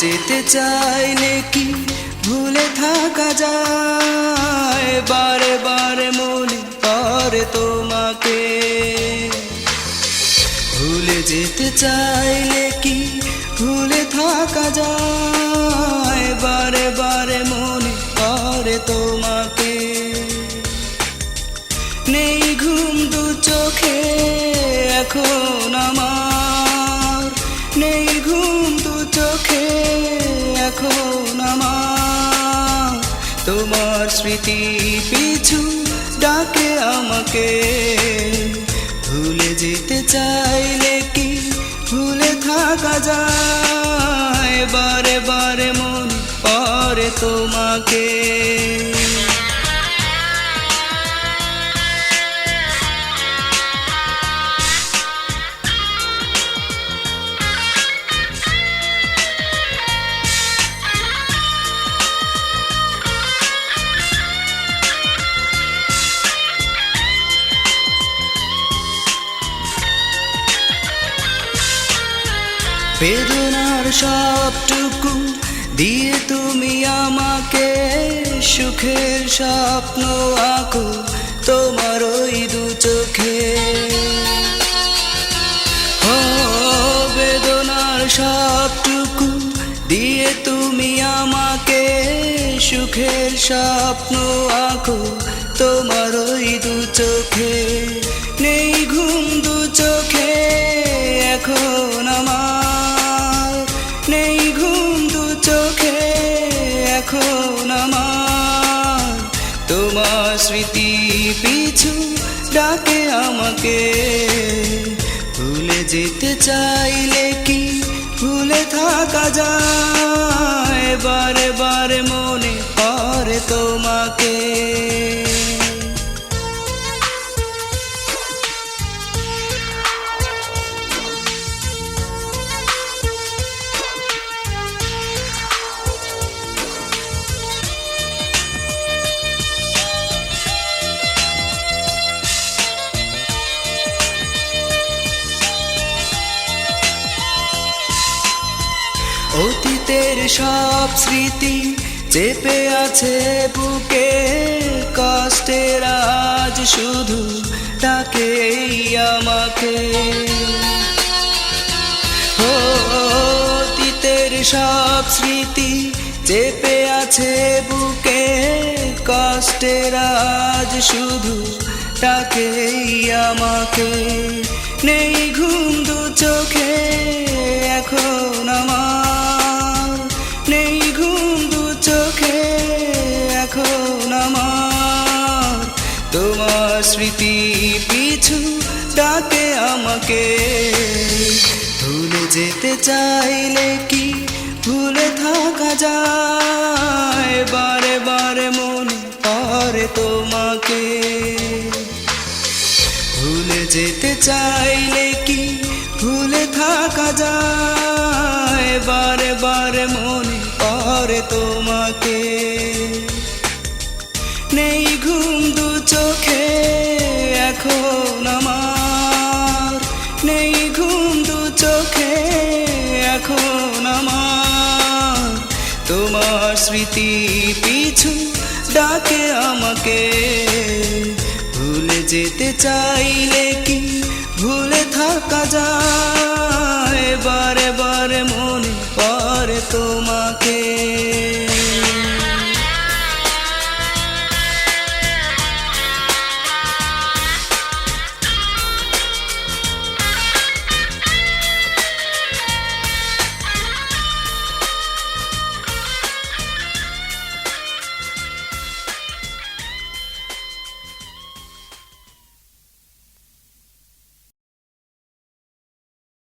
যেতে চাইলে কি ভুলে থাকা যায়? বারে বারে মনে পড়ে তোমাকে। ভুলে যেতে চাইলে কি ভুলে থাকা যায়? বারে বারে মনে পড়ে তোমাকে। নেই ঘুম দু চোখে, এখন আমার তোমার স্মৃতি পিছু ডাকে আমাকে। ভুলে যেতে চাইলে কি ভুলে থাকা যায়? বারে বারে মন পরে তোমাকে। বেদনার সবটুকু দিয়ে তুমি আমাকে সুখের স্বপ্ন আঁকো, তোমার ওই দু চোখে। ও বেদনার সবটুকু দিয়ে তুমি আমাকে সুখের স্বপ্ন আঁকো, তোমার ওই দু চোখে। নেই ঘুম দু চোখে তোমার স্মৃতি পিছু ডাকে আমাকে। ভুলে যেতে চাইলে কি ভুলে থাকা যায়? বারে বারে মনে পড়ে তোমাকে। অতীতের সব স্মৃতি চেপে আছে বুকে। কষ্টের আজ শুধু তাকে আমাকে। অতীতের সব স্মৃতি চেপে আছে বুকে। কষ্টের আজ শুধু তাকে আমাকে। তোমার স্মৃতি পিছু ডাকে আমাকে। ভুলে যেতে চাইলে কি ভুলে থাকা যায়? বারে বারে মনে পড়ে তোমাকে। ভুলে যেতে চাইলে কি ভুলে থাকা যায়? বারে বারে মনে পড়ে তোমাকে। নেই ঘুম চোখে এখন আমার নেই ঘুম, দু চোখে এখন আমার। তোমার স্মৃতি পিছু ডাকে আমাকে। ভুলে যেতে চাইলে কি ভুলে থাকা যায়? বারে বারে মনে পড়ে তোমাকে।